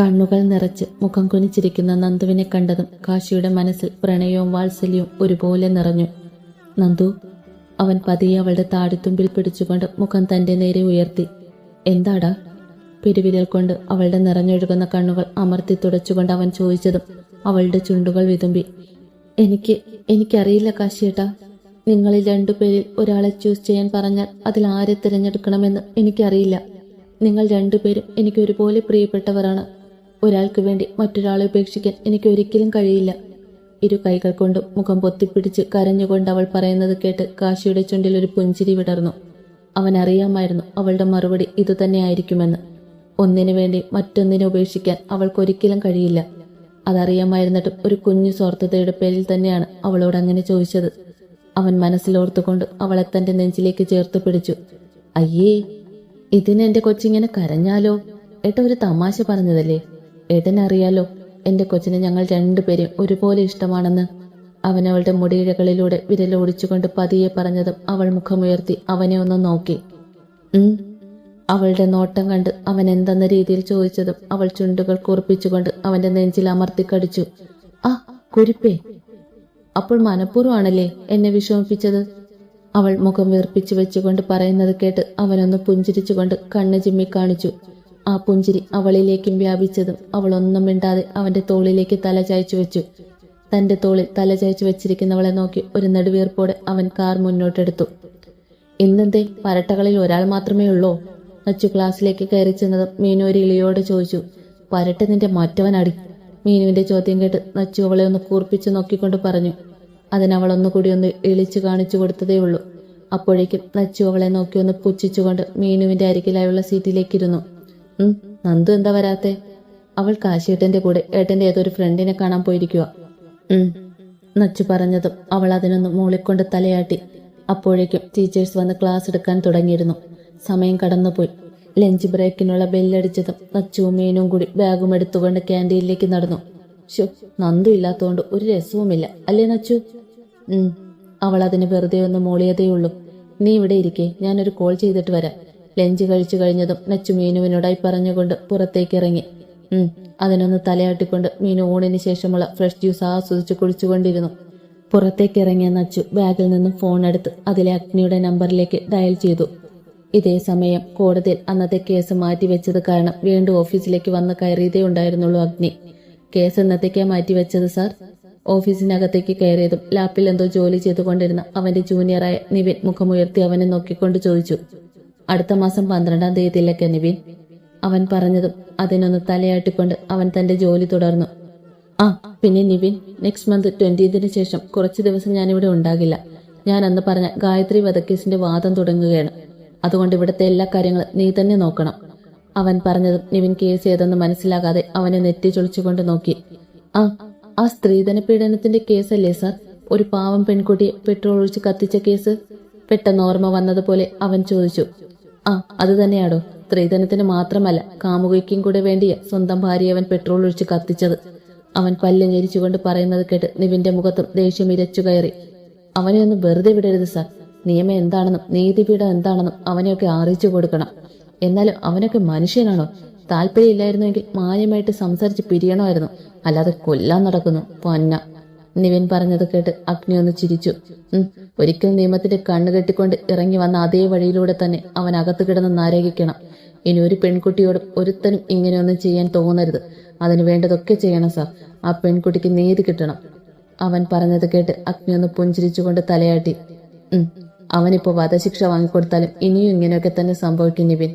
കണ്ണുകൾ നിറച്ച് മുഖം കുനിച്ചിരിക്കുന്ന നന്ദുവിനെ കണ്ടതും കാശിയുടെ മനസ്സിൽ പ്രണയവും വാത്സല്യവും ഒരുപോലെ നിറഞ്ഞു. നന്ദു അവൻ പതിയെ അവളുടെ താടിത്തുമ്പിൽ പിടിച്ചുകൊണ്ട് മുഖം തന്റെ നേരെ ഉയർത്തി. എന്താടാ? പിരിവിരൽ കൊണ്ട് അവളുടെ നിറഞ്ഞൊഴുകുന്ന കണ്ണുകൾ അമർത്തി തുടച്ചുകൊണ്ട് അവൻ ചോദിച്ചതും അവളുടെ ചുണ്ടുകൾ വിതുമ്പി. എനിക്ക് എനിക്കറിയില്ല കാശിയേട്ടാ. നിങ്ങളിൽ രണ്ടുപേരിൽ ഒരാളെ ചൂസ് ചെയ്യാൻ പറഞ്ഞാൽ അതിൽ ആരെ തിരഞ്ഞെടുക്കണമെന്ന് എനിക്കറിയില്ല. നിങ്ങൾ രണ്ടുപേരും എനിക്ക് ഒരുപോലെ പ്രിയപ്പെട്ടവരാണ്. ഒരാൾക്ക് വേണ്ടി മറ്റൊരാളെ ഉപേക്ഷിക്കാൻ എനിക്ക് ഒരിക്കലും കഴിയില്ല. ഇരു കൈകൾ കൊണ്ട് മുഖം പൊത്തിപ്പിടിച്ച് കരഞ്ഞുകൊണ്ട് അവൾ പറയുന്നത് കേട്ട് കാശിയുടെ ചുണ്ടിൽ ഒരു പുഞ്ചിരി വിടർന്നു. അവൻ അറിയാമായിരുന്നു അവളുടെ മറുപടി ഇതുതന്നെയായിരിക്കുമെന്ന്. ഒന്നിനു വേണ്ടി മറ്റൊന്നിനെ ഉപേക്ഷിക്കാൻ അവൾക്കൊരിക്കലും കഴിയില്ല. അതറിയാമായിരുന്നിട്ടും ഒരു കുഞ്ഞു സ്വാർത്ഥതയുടെ പേരിൽ തന്നെയാണ് അവളോട് അങ്ങനെ ചോദിച്ചത്. അവൻ മനസ്സിലോർത്തുകൊണ്ട് അവളെ തന്റെ നെഞ്ചിലേക്ക് ചേർത്ത് പിടിച്ചു. അയ്യേ ഇതിനെന്റെ കൊച്ചിങ്ങനെ കരഞ്ഞാലോ? ഏട്ട ഒരു തമാശ പറഞ്ഞതല്ലേ? ഏട്ടനറിയാലോ എന്റെ കൊച്ചിനെ ഞങ്ങൾ രണ്ടുപേരും ഒരുപോലെ ഇഷ്ടമാണെന്ന്. അവൻ അവളുടെ മുടിയിഴകളിലൂടെ വിരലോടിച്ചുകൊണ്ട് പതിയെ പറഞ്ഞതും അവൾ മുഖമുയർത്തി അവനെ ഒന്ന് നോക്കി. അവളുടെ നോട്ടം കണ്ട് അവൻ എന്തെന്ന രീതിയിൽ ചോദിച്ചതും അവൾ ചുണ്ടുകൾ കുറിപ്പിച്ചുകൊണ്ട് അവന്റെ നെഞ്ചിൽ അമർത്തിക്കടിച്ചു ആ കുരിപ്പേ. അപ്പോൾ മനഃപൂർവമാണല്ലേ എന്നെ വിഷമിപ്പിച്ചത്? അവൾ മുഖം വീർപ്പിച്ചു വെച്ചുകൊണ്ട് പറയുന്നത് കേട്ട് അവനൊന്ന് പുഞ്ചിരിച്ചുകൊണ്ട് കണ്ണ് ചിമ്മി കാണിച്ചു. ആ പുഞ്ചിരി അവളിലേക്കും വ്യാപിച്ചതും അവളൊന്നും മിണ്ടാതെ അവന്റെ തോളിലേക്ക് തല ചായച്ചു വെച്ചു. തന്റെ തോളിൽ തല ചായച്ചു വെച്ചിരിക്കുന്നവളെ നോക്കി ഒരു നെടുവീർപ്പോടെ അവൻ കാർ മുന്നോട്ടെടുത്തു. ഇന്നെന്തേ? പരട്ടകളിൽ ഒരാൾ മാത്രമേ ഉള്ളൂ? നച്ചു ക്ലാസ്സിലേക്ക് കയറി ചെന്നതും മീനു ഒരു ഇളിയോട് ചോദിച്ചു. പരട്ട നിന്റെ മറ്റവനടി. മീനുവിന്റെ ചോദ്യം കേട്ട് നച്ചു അവളെ ഒന്ന് കൂർപ്പിച്ച് നോക്കിക്കൊണ്ട് പറഞ്ഞു. അതിനവൾ ഒന്നുകൂടി ഒന്ന് ഇളിച്ചു കാണിച്ചു കൊടുത്തതേ ഉള്ളൂ. അപ്പോഴേക്കും നച്ചു അവളെ നോക്കി ഒന്ന് പുച്ഛിച്ചുകൊണ്ട് മീനുവിന്റെ അരികിലായുള്ള സീറ്റിലേക്കിരുന്നു. നന്ദു എന്താ വരാത്തെ? അവൾ കാശിയേട്ടന്റെ കൂടെ ഏട്ടന്റെ ഏതൊരു ഫ്രണ്ടിനെ കാണാൻ പോയിരിക്കുക നച്ചു പറഞ്ഞതും അവൾ അതിനൊന്ന് മൂളിക്കൊണ്ട് തലയാട്ടി. അപ്പോഴേക്കും ടീച്ചേഴ്സ് വന്ന് ക്ലാസ് എടുക്കാൻ തുടങ്ങിയിരുന്നു. സമയം കടന്നുപോയി. ലഞ്ച് ബ്രേക്കിനുള്ള ബെല്ലടിച്ചതും നച്ചുവും മീനും കൂടി ബാഗും എടുത്തുകൊണ്ട് ക്യാന്റീനിലേക്ക് നടന്നു. ഷോ നന്ദു ഇല്ലാത്തതുകൊണ്ട് ഒരു രസവുമില്ല അല്ലേ നച്ചു? അവൾ അതിന് വെറുതെ ഒന്ന് മൂളിയതേയുള്ളൂ നീ ഇവിടെ ഇരിക്കേ ഞാനൊരു കോൾ ചെയ്തിട്ട് വരാം. ലഞ്ച് കഴിച്ചു കഴിഞ്ഞതും നച്ചു മീനുവിനോടായി പറഞ്ഞുകൊണ്ട് പുറത്തേക്ക് ഇറങ്ങി ഉം അതിനൊന്ന് തലയാട്ടിക്കൊണ്ട് മീനു ഊണിന് ശേഷമുള്ള ഫ്രഷ് ജ്യൂസ് ആസ്വദിച്ച് കുടിച്ചുകൊണ്ടിരുന്നു പുറത്തേക്ക് ഇറങ്ങിയ നച്ചു ബാഗിൽ നിന്നും ഫോൺ എടുത്ത് അതിലെ അഗ്നിയുടെ നമ്പറിലേക്ക് ഡയൽ ചെയ്തു. ഇതേ സമയം കോടതിയിൽ അന്നത്തെ കേസ് മാറ്റിവെച്ചത് കാരണം വീണ്ടും ഓഫീസിലേക്ക് വന്ന് കയറിയതേ ഉണ്ടായിരുന്നുള്ളൂ അഗ്നി. Case എന്നത്തേക്കാ മാറ്റിവെച്ചത് sir? ഓഫീസിനകത്തേക്ക് കയറിയതും ലാപ്പിൽ എന്തോ ജോലി ചെയ്തുകൊണ്ടിരുന്ന അവന്റെ ജൂനിയറായ നിവിൻ മുഖമുയർത്തി അവനെ നോക്കിക്കൊണ്ട് ചോദിച്ചു. അടുത്ത മാസം പന്ത്രണ്ടാം തീയതിയിലൊക്കെ നിവിൻ അവൻ പറഞ്ഞതും അതിനൊന്ന് തലയാട്ടിക്കൊണ്ട് അവൻ തന്റെ ജോലി തുടർന്നു. ആ പിന്നെ നിവിൻ നെക്സ്റ്റ് മന്ത് ട്വന്റീതിന് ശേഷം കുറച്ച് ദിവസം ഞാനിവിടെ ഉണ്ടാകില്ല. ഞാൻ അന്ന് പറഞ്ഞ ഗായത്രി വധക്കേസിന്റെ വാദം തുടങ്ങുകയാണ്. അതുകൊണ്ട് ഇവിടുത്തെ എല്ലാ കാര്യങ്ങളും നീ തന്നെ നോക്കണം. അവൻ പറഞ്ഞതും നിവിൻ കേസ് ഏതെന്ന് മനസ്സിലാകാതെ അവനെ നെറ്റി ചൊളിച്ചുകൊണ്ട് നോക്കി. ആ ആ സ്ത്രീധന പീഡനത്തിന്റെ കേസല്ലേ സാർ? ഒരു പാവം പെൺകുട്ടിയെ പെട്രോൾ ഒഴിച്ച് കത്തിച്ച കേസ്? പെട്ടെന്ന് ഓർമ്മ വന്നതുപോലെ അവൻ ചോദിച്ചു. ആ അത് തന്നെയാടോ. സ്ത്രീധനത്തിന് മാത്രമല്ല കാമുകയ്ക്കും കൂടെ വേണ്ടിയ സ്വന്തം ഭാര്യ അവൻ പെട്രോൾ ഒഴിച്ച് കത്തിച്ചത്. അവൻ പല്ല് ഞെരിച്ചുകൊണ്ട് പറയുന്നത് കേട്ട് നിവിന്റെ മുഖത്തും ദേഷ്യം ഇരച്ചു കയറി. അവനെ ഒന്ന് വെറുതെ വിടരുത് സാർ. നിയമം എന്താണെന്നും നീതിപീഠം എന്താണെന്നും അവനെയൊക്കെ അറിയിച്ചു കൊടുക്കണം. എന്നാലും അവനൊക്കെ മനുഷ്യനാണോ? താല്പര്യമില്ലായിരുന്നുവെങ്കിൽ മാന്യമായിട്ട് സംസാരിച്ച് പിരിയണമായിരുന്നു. അല്ലാതെ കൊല്ലാൻ നടക്കുന്നു. പൊന്ന നിവിൻ പറഞ്ഞത് കേട്ട് അഗ്നി ഒന്ന് ചിരിച്ചു. ഒരിക്കൽ നിയമത്തിന്റെ കണ്ണ് കെട്ടിക്കൊണ്ട് ഇറങ്ങി വന്ന അതേ വഴിയിലൂടെ തന്നെ അവൻ അകത്ത് കിടന്ന് നാരകിക്കണം ഇനി ഒരു പെൺകുട്ടിയോടും ഒരുത്തനും ഇങ്ങനെയൊന്നും ചെയ്യാൻ തോന്നരുത്. അതിന് വേണ്ടതൊക്കെ ചെയ്യണം സാർ. ആ പെൺകുട്ടിക്ക് നീതി കിട്ടണം. അവൻ പറഞ്ഞത് കേട്ട് അഗ്നി ഒന്ന് പുഞ്ചിരിച്ചുകൊണ്ട് തലയാട്ടി. അവനിപ്പോ വധശിക്ഷ വാങ്ങിക്കൊടുത്താലും ഇനിയും ഇങ്ങനെയൊക്കെ തന്നെ സംഭവിക്കും നിവിൻ.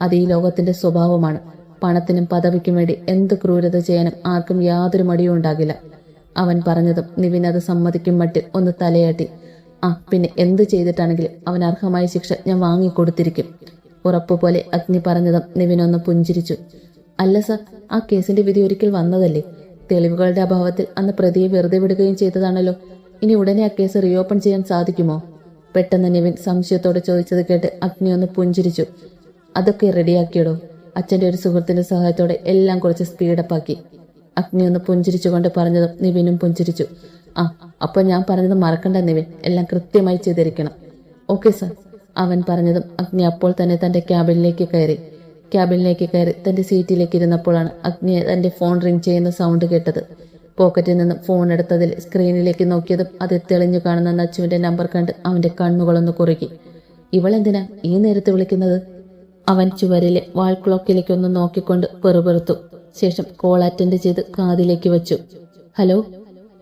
അത് ഈ ലോകത്തിന്റെ സ്വഭാവമാണ്. പണത്തിനും പദവിക്കും വേണ്ടി എന്ത് ക്രൂരത ചെയ്യാനും ആർക്കും യാതൊരു മടിയും ഉണ്ടാകില്ല അവൻ പറഞ്ഞതും നിവിൻ അത് സമ്മതിക്കും മട്ടിൽ ഒന്ന് തലയാട്ടി. ആ പിന്നെ എന്ത് ചെയ്തിട്ടാണെങ്കിലും അവൻ അർഹമായ ശിക്ഷ ഞാൻ വാങ്ങിക്കൊടുത്തിരിക്കും. ഉറപ്പുപോലെ അഗ്നി പറഞ്ഞതും നിവിൻ ഒന്ന് പുഞ്ചിരിച്ചു. അല്ല സർ ആ കേസിന്റെ വിധി ഒരിക്കൽ വന്നതല്ലേ? തെളിവുകളുടെ അഭാവത്തിൽ അന്ന് പ്രതിയെ വെറുതെ വിടുകയും ചെയ്തതാണല്ലോ. ഇനി ഉടനെ ആ കേസ് റീഓപ്പൺ ചെയ്യാൻ സാധിക്കുമോ? പെട്ടെന്ന് നിവിൻ സംശയത്തോടെ ചോദിച്ചത് കേട്ട് അഗ്നി ഒന്ന് പുഞ്ചിരിച്ചു. അതൊക്കെ റെഡിയാക്കിയിടോ അച്ഛന്റെ ഒരു സുഹൃത്തിന്റെ സഹായത്തോടെ എല്ലാം കുറച്ച് സ്പീഡപ്പാക്കി അഗ്നി ഒന്ന് പുഞ്ചിരിച്ചുകൊണ്ട് പറഞ്ഞതും നിവിനും പുഞ്ചിരിച്ചു. ആ അപ്പൊ ഞാൻ പറഞ്ഞത് മറക്കണ്ട നിവിൻ. എല്ലാം കൃത്യമായി ചെയ്തിരിക്കണം. Okay sir. അവൻ പറഞ്ഞതും അഗ്നി അപ്പോൾ തന്നെ തന്റെ ക്യാബിനിലേക്ക് കയറി. ക്യാബിനിലേക്ക് കയറി തന്റെ സീറ്റിലേക്ക് ഇരുന്നപ്പോഴാണ് അഗ്നിയെ തന്റെ ഫോൺ റിംഗ് ചെയ്യുന്ന സൗണ്ട് കേട്ടത്. പോക്കറ്റിൽ നിന്ന് ഫോൺ എടുത്തതിൽ സ്ക്രീനിലേക്ക് നോക്കിയതും അത് തെളിഞ്ഞു കാണുന്ന നച്ചുവിന്റെ നമ്പർ കണ്ട് അവന്റെ കണ്ണുകളൊന്ന് കുറുകി. ഇവളെന്തിനാ ഈ നേരത്ത് വിളിക്കുന്നത്? അവൻ ചുവരിലെ വാൾ ക്ലോക്കിലേക്കൊന്ന് നോക്കിക്കൊണ്ട് പെറുപെറുത്തു. ശേഷം കോൾ അറ്റൻഡ് ചെയ്ത് കാതിലേക്ക് വെച്ചു. ഹലോ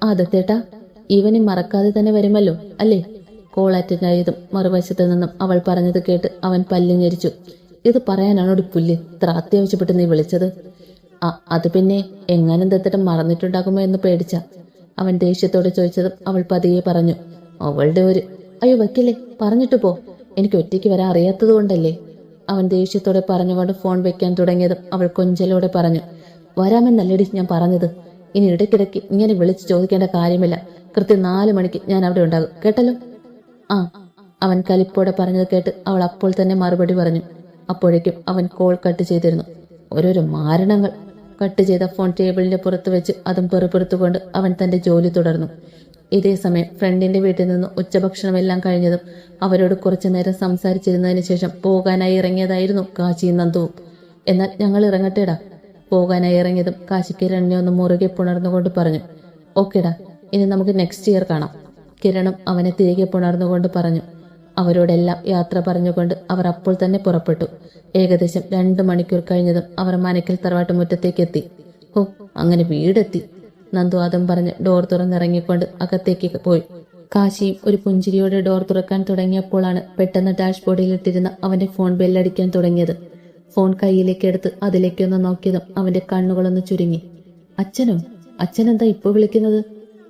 ആ ദത്തേട്ടാ ഇവനെ മറക്കാതെ തന്നെ വരുമല്ലോ അല്ലേ? കോൾ അറ്റൻഡ് ആയതും മറുവശത്ത് നിന്നും അവൾ പറഞ്ഞത് കേട്ട് അവൻ പല്ലുഞ്ഞരിച്ചു ഇത് പറയാനാണോ ഒരു പുല്ല്? ഇത്ര അത്യാവശ്യപ്പെട്ട് നീ വിളിച്ചത്? ആ അത് പിന്നെ എങ്ങാനും ദത്തേട്ടൻ മറന്നിട്ടുണ്ടാകുമോ എന്ന് പേടിച്ച. അവൻ ദേഷ്യത്തോടെ ചോദിച്ചതും അവൾ പതിയെ പറഞ്ഞു. അവളുടെ ഒരു അയ്യോ വെക്കില്ലേ പറഞ്ഞിട്ട് പോ. എനിക്ക് ഒറ്റയ്ക്ക് വരാൻ അറിയാത്തത് കൊണ്ടല്ലേ? അവൻ ദേഷ്യത്തോടെ പറഞ്ഞുകൊണ്ട് ഫോൺ വെക്കാൻ തുടങ്ങിയതും അവൾ കൊഞ്ചലോടെ പറഞ്ഞു. വരാമെന്നല്ലേടി ഞാൻ പറഞ്ഞത്? ഇനി ഇടയ്ക്കിടയ്ക്ക് ഇങ്ങനെ വിളിച്ച് ചോദിക്കേണ്ട കാര്യമില്ല. കൃത്യം നാല് മണിക്ക് ഞാൻ അവിടെ ഉണ്ടാകും. കേട്ടല്ലോ? ആ അവൻ കലിപ്പോടെ പറഞ്ഞത് കേട്ട് അവൾ അപ്പോൾ തന്നെ മറുപടി പറഞ്ഞു. അപ്പോഴേക്കും അവൻ കോൾ കട്ട് ചെയ്തിരുന്നു. ഓരോരോ മാരണങ്ങൾ. കട്ട് ചെയ്ത ഫോൺ ടേബിളിന്റെ പുറത്ത് വെച്ച് അതും പെറുപെറുത്തുകൊണ്ട് അവൻ തന്റെ ജോലി തുടർന്നു. ഇതേ സമയം ഫ്രണ്ടിന്റെ വീട്ടിൽ നിന്ന് ഉച്ചഭക്ഷണമെല്ലാം കഴിഞ്ഞതും അവരോട് കുറച്ചു നേരം സംസാരിച്ചിരുന്നതിന് ശേഷം പോകാനായി ഇറങ്ങിയതായിരുന്നു കാശിയും നന്ദുവും. എന്നാൽ ഞങ്ങൾ ഇറങ്ങട്ടേടാ. പോകാനായി ഇറങ്ങിയതും കാശി കിരണിനെ ഒന്ന് മുറുകെ പുണർന്നുകൊണ്ട് പറഞ്ഞു ഓക്കേടാ ഇനി നമുക്ക് നെക്സ്റ്റ് ഇയർ കാണാം. കിരണും അവനെ തിരികെ പുണർന്നുകൊണ്ട് പറഞ്ഞു. അവരോടെല്ലാം യാത്ര പറഞ്ഞുകൊണ്ട് അവർ അപ്പോൾ തന്നെ പുറപ്പെട്ടു. ഏകദേശം രണ്ട് മണിക്കൂർ കഴിഞ്ഞതും അവർ മനക്കിൽ തറവാട്ട് മുറ്റത്തേക്ക് എത്തി ഓ അങ്ങനെ വീടെത്തി നന്ദു ആദം പറഞ്ഞ് ഡോർ തുറന്നിറങ്ങിക്കൊണ്ട് അകത്തേക്ക് പോയി. കാശിയും ഒരു പുഞ്ചിരിയോടെ ഡോർ തുറക്കാൻ തുടങ്ങിയപ്പോഴാണ് പെട്ടെന്ന് ഡാഷ്ബോർഡിൽ ഇട്ടിരുന്ന അവന്റെ ഫോൺ ബെല്ലടിക്കാൻ തുടങ്ങിയത്. ഫോൺ കയ്യിലേക്ക് എടുത്ത് അതിലേക്കൊന്ന് നോക്കിയതും അവന്റെ കണ്ണുകളൊന്ന് ചുരുങ്ങി. അച്ഛനും അച്ഛനെന്താ ഇപ്പൊ വിളിക്കുന്നത്?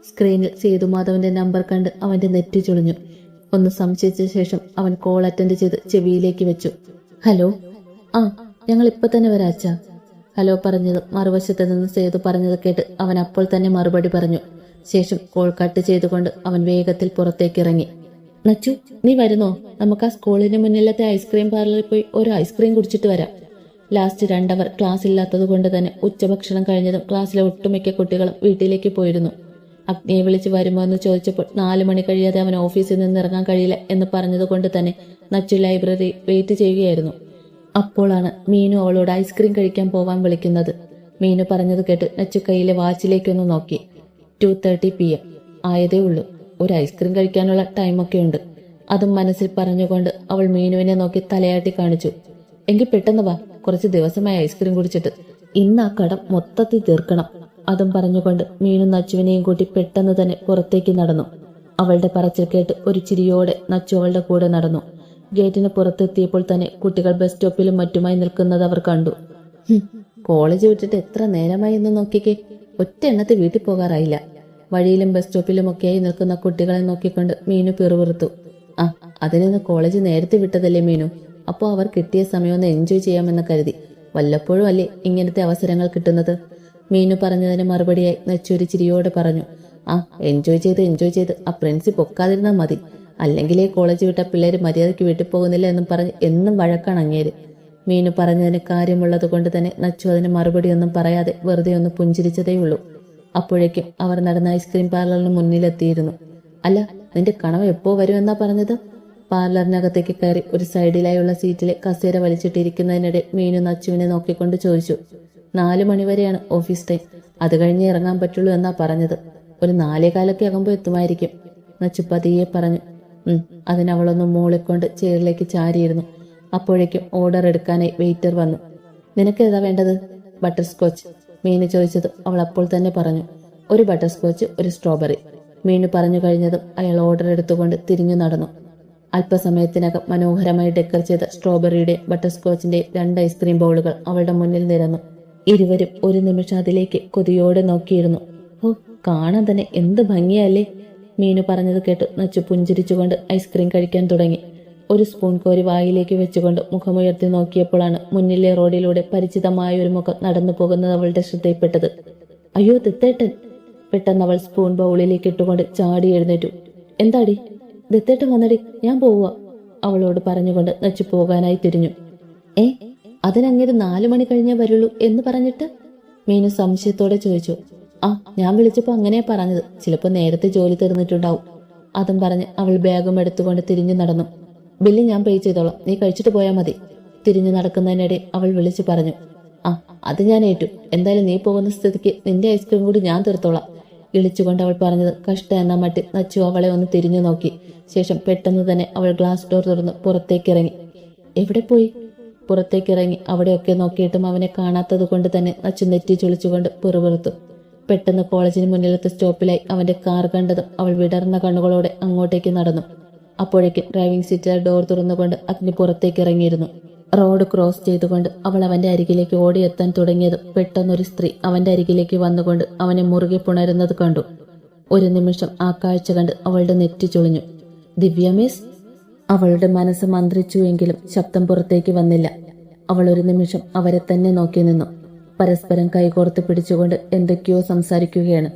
സ്ക്രീനിൽ സേതുമാധവന്റെ നമ്പർ കണ്ട് അവന്റെ നെറ്റ് ചുളിഞ്ഞു. ഒന്ന് സംശയിച്ച ശേഷം അവൻ കോൾ അറ്റൻഡ് ചെയ്ത് ചെവിയിലേക്ക് വെച്ചു. ഹലോ ആ ഞങ്ങൾ ഇപ്പൊ തന്നെ വരാം അച്ഛ. ഹലോ പറഞ്ഞത് മറുവശത്ത് നിന്ന് സേതു പറഞ്ഞത് കേട്ട് അവൻ അപ്പോൾ തന്നെ മറുപടി പറഞ്ഞു. ശേഷം കോൾ കട്ട് ചെയ്തുകൊണ്ട് അവൻ വേഗത്തിൽ പുറത്തേക്ക് ഇറങ്ങി. നച്ചു നീ വരുന്നോ? നമുക്ക് ആ സ്കൂളിന് മുന്നിലത്തെ ഐസ്ക്രീം പാർലറിൽ പോയി ഒരു ഐസ്ക്രീം കുടിച്ചിട്ട് വരാം. ലാസ്റ്റ് രണ്ടവർ ക്ലാസ് ഇല്ലാത്തത് കൊണ്ട് തന്നെ ഉച്ചഭക്ഷണം കഴിഞ്ഞതും ക്ലാസ്സിലെ ഒട്ടുമിക്ക കുട്ടികളും വീട്ടിലേക്ക് പോയിരുന്നു. അഗ്നിയെ വിളിച്ച് വരുമോ എന്ന് ചോദിച്ചപ്പോൾ നാലു മണി കഴിയാതെ അവൻ ഓഫീസിൽ നിന്ന് ഇറങ്ങാൻ കഴിയില്ല എന്ന് പറഞ്ഞതുകൊണ്ട് തന്നെ നച്ചു ലൈബ്രറി വെയിറ്റ് ചെയ്യുകയായിരുന്നു. അപ്പോഴാണ് മീനു അവളോട് ഐസ്ക്രീം കഴിക്കാൻ പോവാൻ വിളിക്കുന്നത്. മീനു പറഞ്ഞത് കേട്ട് നച്ചു കയ്യിലെ വാച്ചിലേക്കൊന്ന് നോക്കി. Two thirty P M. ആയതേ ഉള്ളൂ. ഒരു ഐസ്ക്രീം കഴിക്കാനുള്ള ടൈമൊക്കെ ഉണ്ട്. അതും മനസ്സിൽ പറഞ്ഞുകൊണ്ട് അവൾ മീനുവിനെ നോക്കി തലയാട്ടി കാണിച്ചു. എങ്കിൽ പെട്ടെന്ന് വാ. കുറച്ച് ദിവസമായി ഐസ്ക്രീം കുടിച്ചിട്ട്. ഇന്ന് ആ കടം മൊത്തത്തിൽ തീർക്കണം. അതും പറഞ്ഞുകൊണ്ട് മീനു നച്ചുവിനെയും കൂട്ടി പെട്ടെന്ന് തന്നെ പുറത്തേക്ക് നടന്നു. അവളുടെ പറച്ചിൽ കേട്ട് ഒരു ചിരിയോടെ നച്ചു അവളുടെ കൂടെ നടന്നു. ഗേറ്റിന് പുറത്തെത്തിയപ്പോൾ തന്നെ കുട്ടികൾ ബസ് സ്റ്റോപ്പിലും മറ്റുമായി നിൽക്കുന്നത് അവർ കണ്ടു. കോളേജ് വിട്ടിട്ട് എത്ര നേരമായി എന്ന് നോക്കിക്കേ. ഒറ്റ എണ്ണത്തിൽ വീട്ടിൽ പോകാറായില്ല. വഴിയിലും ബസ് സ്റ്റോപ്പിലും ഒക്കെയായി നിൽക്കുന്ന കുട്ടികളെ നോക്കിക്കൊണ്ട് മീനു പിറുപിറുത്തു. ആ അതിനൊന്ന് കോളേജ് നേരത്തെ വിട്ടതല്ലേ മീനു? അപ്പോൾ അവർ കിട്ടിയ സമയം ഒന്ന് എൻജോയ് ചെയ്യാമെന്ന് കരുതി. വല്ലപ്പോഴും അല്ലേ ഇങ്ങനത്തെ അവസരങ്ങൾ കിട്ടുന്നത്? മീനു പറഞ്ഞതിന് മറുപടിയായി നെച്ചൂരി ചിരിയോടെ പറഞ്ഞു. ആ എൻജോയ് ചെയ്ത് എൻജോയ് ചെയ്ത് ആ പ്രിൻസി പൊക്കാതിരുന്നാൽ മതി. അല്ലെങ്കിലേ കോളേജ് വിട്ട പിള്ളേർ മര്യാദയ്ക്ക് വീട്ടിൽ പോകുന്നില്ല എന്നും പറഞ്ഞ് എന്നും വഴക്കാണ് അങ്ങേര്. മീനു പറഞ്ഞതിന് കാര്യമുള്ളത് കൊണ്ട് തന്നെ നച്ചു അതിന് മറുപടിയൊന്നും പറയാതെ വെറുതെ ഒന്ന് പുഞ്ചിരിച്ചതേയുള്ളൂ. അപ്പോഴേക്കും അവർ നടന്ന ഐസ്ക്രീം പാർലറിന് മുന്നിലെത്തിയിരുന്നു. അല്ല നിന്റെ കണവ് എപ്പോ വരുമെന്നാ പറഞ്ഞത്? പാർലറിനകത്തേക്ക് കയറി ഒരു സൈഡിലായുള്ള സീറ്റിലെ കസേര വലിച്ചിട്ടിരിക്കുന്നതിനിടെ മീനു നച്ചുവിനെ നോക്കിക്കൊണ്ട് ചോദിച്ചു നാലു മണിവരെയാണ് ഓഫീസ് ടൈം അത് കഴിഞ്ഞ് ഇറങ്ങാൻ പറ്റുള്ളൂ എന്നാ പറഞ്ഞത്. ഒരു നാലേകാലൊക്കെ ആകുമ്പോൾ എത്തുമായിരിക്കും. നച്ചു പതിയെ പറഞ്ഞു ഉം അതിനവളൊന്ന് മൂളിക്കൊണ്ട് ചെയറിലേക്ക് ചാരിയിരുന്നു. അപ്പോഴേക്കും ഓർഡർ എടുക്കാനായി വെയിറ്റർ വന്നു. നിനക്ക് ഏതാ വേണ്ടത്? ബട്ടർ സ്കോച്ച് മീനു ചോദിച്ചത് അവൾ അപ്പോൾ തന്നെ പറഞ്ഞു ഒരു ബട്ടർ സ്കോച്ച് ഒരു സ്ട്രോബെറി. മീനു പറഞ്ഞു കഴിഞ്ഞതും അയാൾ ഓർഡർ എടുത്തുകൊണ്ട് തിരിഞ്ഞു നടന്നു. അല്പസമയത്തിനകം മനോഹരമായി ഡെക്കർ ചെയ്ത സ്ട്രോബെറിയുടെ ബട്ടർ സ്കോച്ചിന്റെ രണ്ട് ഐസ്ക്രീം ബൗളുകൾ അവളുടെ മുന്നിൽ നിരന്നു. ഇരുവരും ഒരു നിമിഷം അതിലേക്ക് കൊതിയോടെ നോക്കിയിരുന്നു. ഓ കാണാൻ തന്നെ എന്ത് ഭംഗിയല്ലേ മീനു പറഞ്ഞത് കേട്ട് നച്ചു പുഞ്ചിരിച്ചുകൊണ്ട് ഐസ്ക്രീം കഴിക്കാൻ തുടങ്ങി. ഒരു സ്പൂൺ കോരി വായിലേക്ക് വെച്ചുകൊണ്ട് മുഖമുയർത്തി നോക്കിയപ്പോഴാണ് മുന്നിലെ റോഡിലൂടെ പരിചിതമായ ഒരു മുഖം നടന്നു പോകുന്നത് അവളുടെ ശ്രദ്ധയിൽപ്പെട്ടത്. അയ്യോ ദത്തേട്ടൻ. പെട്ടെന്ന് അവൾ സ്പൂൺ ബൗളിലേക്ക് ഇട്ടുകൊണ്ട് ചാടി എഴുന്നേറ്റു. എന്താടി? ദത്തേട്ടൻ വന്നടി. ഞാൻ പോവുക. അവളോട് പറഞ്ഞുകൊണ്ട് നച്ചു പോകാനായി തിരിഞ്ഞു. ഏ അതിനങ്ങനെ നാലു മണി കഴിഞ്ഞേ വരുള്ളൂ എന്ന് പറഞ്ഞിട്ട്? മീനു സംശയത്തോടെ ചോദിച്ചു. ആ ഞാൻ വിളിച്ചപ്പോ അങ്ങനെയാ പറഞ്ഞത്. ചിലപ്പോ നേരത്തെ ജോലി തീർന്നിട്ടുണ്ടാവും. അതും പറഞ്ഞ് അവൾ ബാഗും എടുത്തുകൊണ്ട് തിരിഞ്ഞു നടന്നു. ബില്ല് ഞാൻ പേ ചെയ്തോളാം. നീ കഴിച്ചിട്ട് പോയാൽ മതി. തിരിഞ്ഞു നടക്കുന്നതിനിടെ അവൾ വിളിച്ചു പറഞ്ഞു. ആ അത് ഞാൻ ഏറ്റു. എന്തായാലും നീ പോകുന്ന സ്ഥിതിക്ക് നിന്റെ ഐസ്ക്രീം കൂടി ഞാൻ തീർത്തോളാം. ഇളിച്ചുകൊണ്ട് അവൾ പറഞ്ഞത് കഷ്ട എന്ന മട്ടിൽ നച്ചു അവളെ ഒന്ന് തിരിഞ്ഞു നോക്കി. ശേഷം പെട്ടെന്ന് തന്നെ അവൾ ഗ്ലാസ് ഡോർ തുറന്ന് പുറത്തേക്ക് ഇറങ്ങി എവിടെ പോയി? പുറത്തേക്ക് ഇറങ്ങി അവിടെയൊക്കെ നോക്കിയിട്ടും അവനെ കാണാത്തത് കൊണ്ട് തന്നെ നച്ചു നെറ്റി ചൊളിച്ചുകൊണ്ട് പിറുപിറുത്തു പെട്ടെന്ന് കോളേജിന് മുന്നിലത്തെ സ്റ്റോപ്പിലായി അവന്റെ കാർ കണ്ടതും അവൾ വിടർന്ന കണ്ണുകളോടെ അങ്ങോട്ടേക്ക് നടന്നു. അപ്പോഴേക്കും ഡ്രൈവിംഗ് സീറ്റിലെ ഡോർ തുറന്നുകൊണ്ട് അഗ്നി പുറത്തേക്ക് ഇറങ്ങിയിരുന്നു. റോഡ് ക്രോസ് ചെയ്തുകൊണ്ട് അവൾ അവന്റെ അരികിലേക്ക് ഓടിയെത്താൻ തുടങ്ങിയത് പെട്ടെന്നൊരു സ്ത്രീ അവന്റെ അരികിലേക്ക് വന്നുകൊണ്ട് അവനെ മുറുകെ പുണരുന്നത് കണ്ടു. ഒരു നിമിഷം ആ കാഴ്ച കണ്ട് അവളുടെ നെറ്റി ചൊളിഞ്ഞു. ദിവ്യ മിസ്? അവളുടെ മനസ്സ് മന്ത്രിച്ചുവെങ്കിലും ശബ്ദം പുറത്തേക്ക് വന്നില്ല. അവൾ ഒരു നിമിഷം അവരെ തന്നെ നോക്കി നിന്നു. പരസ്പരം കൈകോർത്ത് പിടിച്ചുകൊണ്ട് എന്തൊക്കെയോ സംസാരിക്കുകയാണ്.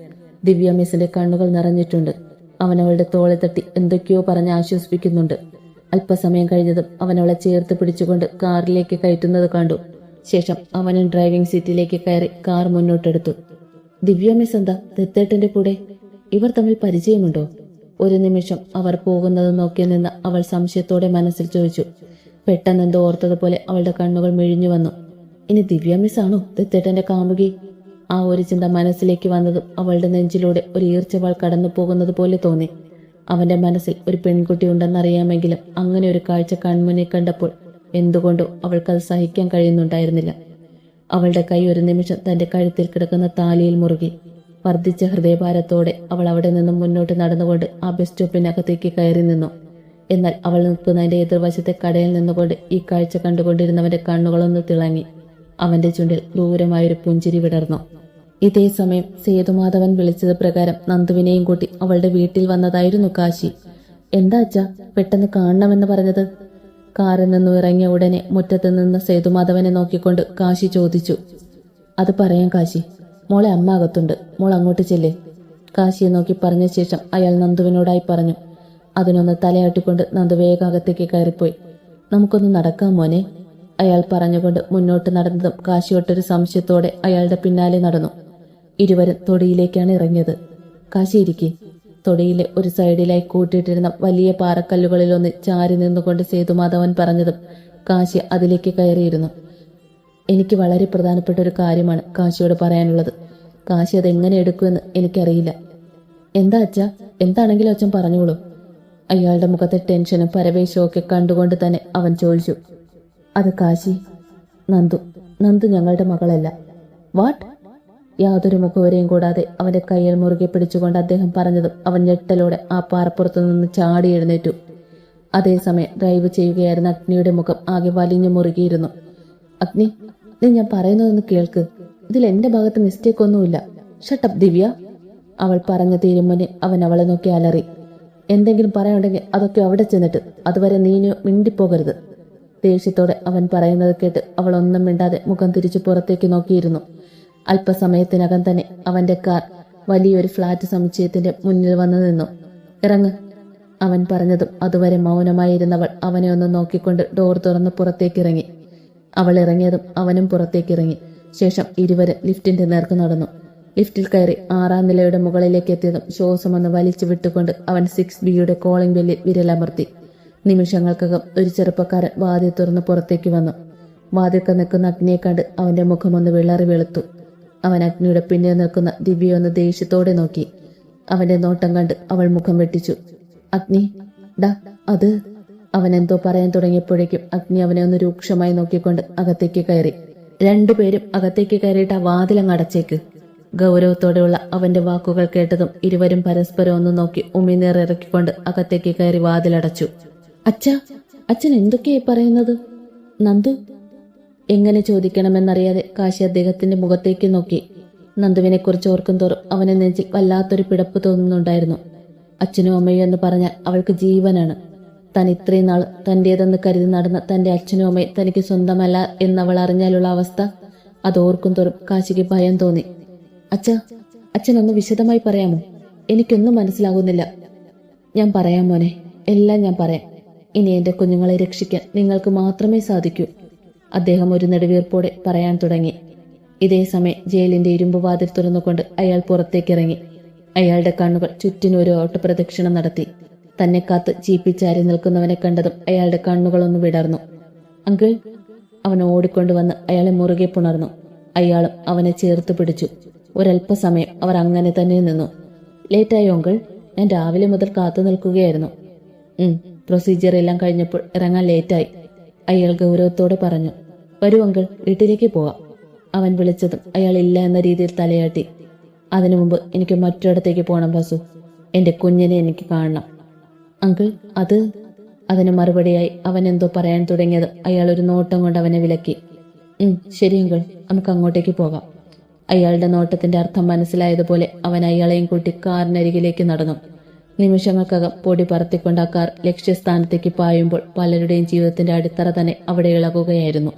ദിവ്യ മിസിന്റെ കണ്ണുകൾ നിറഞ്ഞിട്ടുണ്ട്. അവൻ അവളുടെ തോളെ തട്ടി എന്തൊക്കെയോ പറഞ്ഞ് ആശ്വസിപ്പിക്കുന്നുണ്ട്. അല്പസമയം കഴിഞ്ഞതും അവൻ അവളെ ചേർത്ത് പിടിച്ചുകൊണ്ട് കാറിലേക്ക് കയറ്റുന്നത് കണ്ടു. ശേഷം അവനും ഡ്രൈവിംഗ് സീറ്റിലേക്ക് കയറി കാർ മുന്നോട്ടെടുത്തു. ദിവ്യ മിസ് എന്താ? ദത്തേട്ടന്റെ കൂടെ? ഇവർ തമ്മിൽ പരിചയമുണ്ടോ? ഒരു നിമിഷം അവർ പോകുന്നത് നോക്കി നിന്ന് അവൾ സംശയത്തോടെ മനസ്സിൽ ചോദിച്ചു. പെട്ടെന്നെന്തോ ഓർത്തതുപോലെ അവളുടെ കണ്ണുകൾ മിഴിഞ്ഞു വന്നു. ഇനി ദിവ്യ മിസ് ആണോ ദത്തേട്ടന്റെ കാമുകി? ആ ഒരു ചിന്ത മനസ്സിലേക്ക് വന്നതും അവളുടെ നെഞ്ചിലൂടെ ഒരു ഈർച്ചവാൾ കടന്നു പോകുന്നത് പോലെ തോന്നി. അവന്റെ മനസ്സിൽ ഒരു പെൺകുട്ടി ഉണ്ടെന്നറിയാമെങ്കിലും അങ്ങനെ ഒരു കാഴ്ച കൺമുന്നിൽ കണ്ടപ്പോൾ എന്തുകൊണ്ടോ അവൾക്കത് സഹിക്കാൻ കഴിയുന്നുണ്ടായിരുന്നില്ല. അവളുടെ കൈ ഒരു നിമിഷം തന്റെ കഴുത്തിൽ കിടക്കുന്ന താലിയിൽ മുറുകി. വർദ്ധിച്ച ഹൃദയഭാരത്തോടെ അവൾ അവിടെ നിന്നും മുന്നോട്ട് നടന്നുകൊണ്ട് ആ ബസ് സ്റ്റോപ്പിനകത്തേക്ക് കയറി നിന്നു. എന്നാൽ അവൾ നിൽക്കുന്നതിന്റെ എതിർവശത്തെ കടയിൽ നിന്നുകൊണ്ട് ഈ കാഴ്ച കണ്ടുകൊണ്ടിരുന്നവന്റെ കണ്ണുകളൊന്ന് തിളങ്ങി. അവന്റെ ചുണ്ടിൽ ക്രൂരമായൊരു പുഞ്ചിരി വിടർന്നു. ഇതേ സമയം സേതുമാധവൻ വിളിച്ചത് പ്രകാരം നന്ദുവിനെയും കൂട്ടി അവളുടെ വീട്ടിൽ വന്നതായിരുന്നു കാശി. എന്താ അച്ഛ പെട്ടെന്ന് കാണണമെന്ന് പറഞ്ഞത്? കാറിൽ നിന്നു ഇറങ്ങിയ ഉടനെ മുറ്റത്ത് നിന്ന് സേതുമാധവനെ നോക്കിക്കൊണ്ട് കാശി ചോദിച്ചു. അത് പറയാം കാശി മോളെ അമ്മ അകത്തുണ്ട് മോൾ അങ്ങോട്ട് ചെല്ലേ. കാശിയെ നോക്കി പറഞ്ഞ ശേഷം അയാൾ നന്ദുവിനോടായി പറഞ്ഞു അതിനൊന്ന് തലയാട്ടിക്കൊണ്ട് നന്ദു വേഗകത്തേക്ക് കയറിപ്പോയി. നമുക്കൊന്ന് നടക്കാം മോനെ. അയാൾ പറഞ്ഞുകൊണ്ട് മുന്നോട്ട് നടന്നതും കാശിയോട്ടൊരു സംശയത്തോടെ അയാളുടെ പിന്നാലെ നടന്നു. ഇരുവരും തൊടിയിലേക്കാണ് ഇറങ്ങിയത്. കാശി ഇരിക്കെ. തൊടിയിലെ ഒരു സൈഡിലായി കൂട്ടിയിട്ടിരുന്ന വലിയ പാറക്കല്ലുകളിലൊന്ന് ചാരി നിന്നുകൊണ്ട് സേതുമാധവൻ പറഞ്ഞതും കാശി അതിലേക്ക് കയറിയിരുന്നു. എനിക്ക് വളരെ പ്രധാനപ്പെട്ട ഒരു കാര്യമാണ് കാശിയോട് പറയാനുള്ളത്. കാശി അതെങ്ങനെ എടുക്കുമെന്ന് എനിക്കറിയില്ല. എന്താ അച്ഛ? എന്താണെങ്കിലും അച്ഛൻ പറഞ്ഞോളൂ. അയാളുടെ മുഖത്തെ ടെൻഷനും പരവേശവും ഒക്കെ കണ്ടുകൊണ്ട് തന്നെ അവൻ ചോദിച്ചു. അത് കാശി? നന്ദു. നന്ദു ഞങ്ങളുടെ മകളല്ല. വാട്ട്? യാതൊരു മുഖവരെയും കൂടാതെ അവന്റെ കയ്യിൽ മുറുകെ പിടിച്ചുകൊണ്ട് അദ്ദേഹം പറഞ്ഞതും അവൻ ഞെട്ടലോടെ ആ പാറപ്പുറത്തു നിന്ന് ചാടി എഴുന്നേറ്റു. അതേസമയം ഡ്രൈവ് ചെയ്യുകയായിരുന്ന അഗ്നിയുടെ മുഖം ആകെ വലിഞ്ഞു മുറുകിയിരുന്നു. അഗ്നി നീ ഞാൻ പറയുന്നതൊന്ന് കേൾക്ക്. ഇതിൽ എന്റെ ഭാഗത്ത് മിസ്റ്റേക്ക് ഒന്നുമില്ല. Shut up Divya. അവൾ പറഞ്ഞു തീരുമുന്നേ അവൻ അവളെ നോക്കി അലറി. എന്തെങ്കിലും പറയാനുണ്ടെങ്കിൽ അതൊക്കെ അവിടെ ചെന്നിട്ട് അതുവരെ നീനു മിണ്ടിപ്പോകരുത്. ദേഷ്യത്തോടെ അവൻ പറയുന്നത് കേട്ട് അവൾ ഒന്നും മിണ്ടാതെ മുഖം തിരിച്ചു പുറത്തേക്ക് നോക്കിയിരുന്നു. അല്പസമയത്തിനകം തന്നെ അവന്റെ കാർ വലിയൊരു ഫ്ലാറ്റ് സമുച്ചയത്തിന്റെ മുന്നിൽ വന്നു നിന്നു. ഇറങ്ങ് അവൻ പറഞ്ഞതും അതുവരെ മൗനമായിരുന്നവൾ അവനെ ഒന്ന് നോക്കിക്കൊണ്ട് ഡോർ തുറന്ന് പുറത്തേക്കിറങ്ങി. അവൾ ഇറങ്ങിയതും അവനും പുറത്തേക്കിറങ്ങി. ശേഷം ഇരുവരും ലിഫ്റ്റിന്റെ നേർക്ക് നടന്നു. ലിഫ്റ്റിൽ കയറി ആറാം നിലയുടെ മുകളിലേക്ക് എത്തിയതും ശ്വാസമൊന്ന് വലിച്ചു വിട്ടുകൊണ്ട് അവൻ സിക്സ് ബിയുടെ കോളിംഗ് ബെല്ലിൽ വിരലമർത്തി നിമിഷങ്ങൾക്കകം ഒരു ചെറുപ്പക്കാരൻ വാതിൽ തുറന്ന് പുറത്തേക്ക് വന്നു. വാതിൽക്ക് നിൽക്കുന്ന അഗ്നിയെ കണ്ട് അവന്റെ മുഖമൊന്ന് വിളറി വെളുത്തു. അവൻ അഗ്നിയുടെ പിന്നിൽ നിൽക്കുന്ന ദിവ്യയൊന്ന് ദേഷ്യത്തോടെ നോക്കി. അവന്റെ നോട്ടം കണ്ട് അവൾ മുഖം വെട്ടിച്ചു. അഗ്നി ഡാ അത്? അവൻ എന്തോ പറയാൻ തുടങ്ങിയപ്പോഴേക്കും അഗ്നി അവനെ ഒന്ന് രൂക്ഷമായി നോക്കിക്കൊണ്ട് അകത്തേക്ക് കയറി. രണ്ടുപേരും അകത്തേക്ക് കയറിയിട്ട് ആ വാതിലങ്ങ് അടച്ചേക്ക്. ഗൗരവത്തോടെയുള്ള അവന്റെ വാക്കുകൾ കേട്ടതും ഇരുവരും പരസ്പരം ഒന്ന് നോക്കി ഉമിനീർ ഇറക്കിക്കൊണ്ട് അകത്തേക്ക് കയറി വാതിലടച്ചു അച്ഛ അച്ഛൻ എന്തൊക്കെയായി പറയുന്നത്? നന്ദു എങ്ങനെ ചോദിക്കണമെന്നറിയാതെ കാശി അദ്ദേഹത്തിന്റെ മുഖത്തേക്ക് നോക്കി. നന്ദുവിനെ കുറിച്ച് ഓർക്കും തോറും അവനെ നെഞ്ചിൽ വല്ലാത്തൊരു പിടപ്പ് തോന്നുന്നുണ്ടായിരുന്നു. അച്ഛനും അമ്മയും എന്ന് പറഞ്ഞാൽ അവൾക്ക് ജീവനാണ്. താൻ ഇത്രയും നാൾ തന്റേതെന്ന് കരുതി നടന്ന തന്റെ അച്ഛനും അമ്മയും തനിക്ക് സ്വന്തമല്ല എന്നവൾ അറിഞ്ഞാലുള്ള അവസ്ഥ അത് ഓർക്കും തോറും കാശിക്ക് ഭയം തോന്നി. അച്ഛ അച്ഛൻ ഒന്ന് വിശദമായി പറയാമോ? എനിക്കൊന്നും മനസ്സിലാകുന്നില്ല. ഞാൻ പറയാം മോനെ എല്ലാം ഞാൻ പറയാം. ഇനി എന്റെ കുഞ്ഞുങ്ങളെ രക്ഷിക്കാൻ നിങ്ങൾക്ക് മാത്രമേ സാധിക്കൂ. അദ്ദേഹം ഒരു നെടുവീർപ്പോടെ പറയാൻ തുടങ്ങി. ഇതേ സമയം ജയിലിന്റെ ഇരുമ്പ് വാതിൽ തുറന്നുകൊണ്ട് അയാൾ പുറത്തേക്കിറങ്ങി. അയാളുടെ കണ്ണുകൾ ചുറ്റിനും ഒരു ഓട്ടപ്രദക്ഷിണം നടത്തി. തന്നെ കാത്ത് ചീപ്പിച്ചാരി നിൽക്കുന്നവനെ കണ്ടതും അയാളുടെ കണ്ണുകളൊന്ന് വിടർന്നു. അങ്കിൾ അവൻ ഓടിക്കൊണ്ടുവന്ന് അയാളെ മുറുകെ പുണർന്നു. അയാളും അവനെ ചേർത്ത് പിടിച്ചു. ഒരല്പസമയം അവർ അങ്ങനെ തന്നെ നിന്നു. ലേറ്റായോ അങ്കിൾ? ഞാൻ രാവിലെ മുതൽ കാത്തു നിൽക്കുകയായിരുന്നു. പ്രൊസീജിയർ എല്ലാം കഴിഞ്ഞപ്പോൾ ഇറങ്ങാൻ ലേറ്റായി അയാൾ ഗൗരവത്തോടെ പറഞ്ഞു. വരൂ അങ്കിൾ വീട്ടിലേക്ക് പോവാം. അവൻ വിളിച്ചതും അയാൾ ഇല്ല എന്ന രീതിയിൽ തലയാട്ടി. അതിനു മുമ്പ് എനിക്ക് മറ്റൊരിടത്തേക്ക് പോകണം ബസു എന്റെ കുഞ്ഞിനെ എനിക്ക് കാണണം. അങ്കിൾ അത്? അതിന് മറുപടിയായി അവൻ എന്തോ പറയാൻ തുടങ്ങിയത് അയാൾ ഒരു നോട്ടം കൊണ്ട് അവനെ വിലക്കി. ശരി അങ്കിൾ നമുക്ക് അങ്ങോട്ടേക്ക് പോകാം. അയാളുടെ നോട്ടത്തിന്റെ അർത്ഥം മനസ്സിലായതുപോലെ അവൻ അയാളെയും കൂട്ടി കാറിനരികിലേക്ക് നടന്നു. നിമിഷങ്ങൾക്കകം പൊടി പറത്തിക്കൊണ്ട് ആ കാർ ലക്ഷ്യസ്ഥാനത്തേക്ക് പായുമ്പോൾ പലരുടെയും ജീവിതത്തിന്റെ അടിത്തറ തന്നെ അവിടെ ഇളകുകയായിരുന്നു.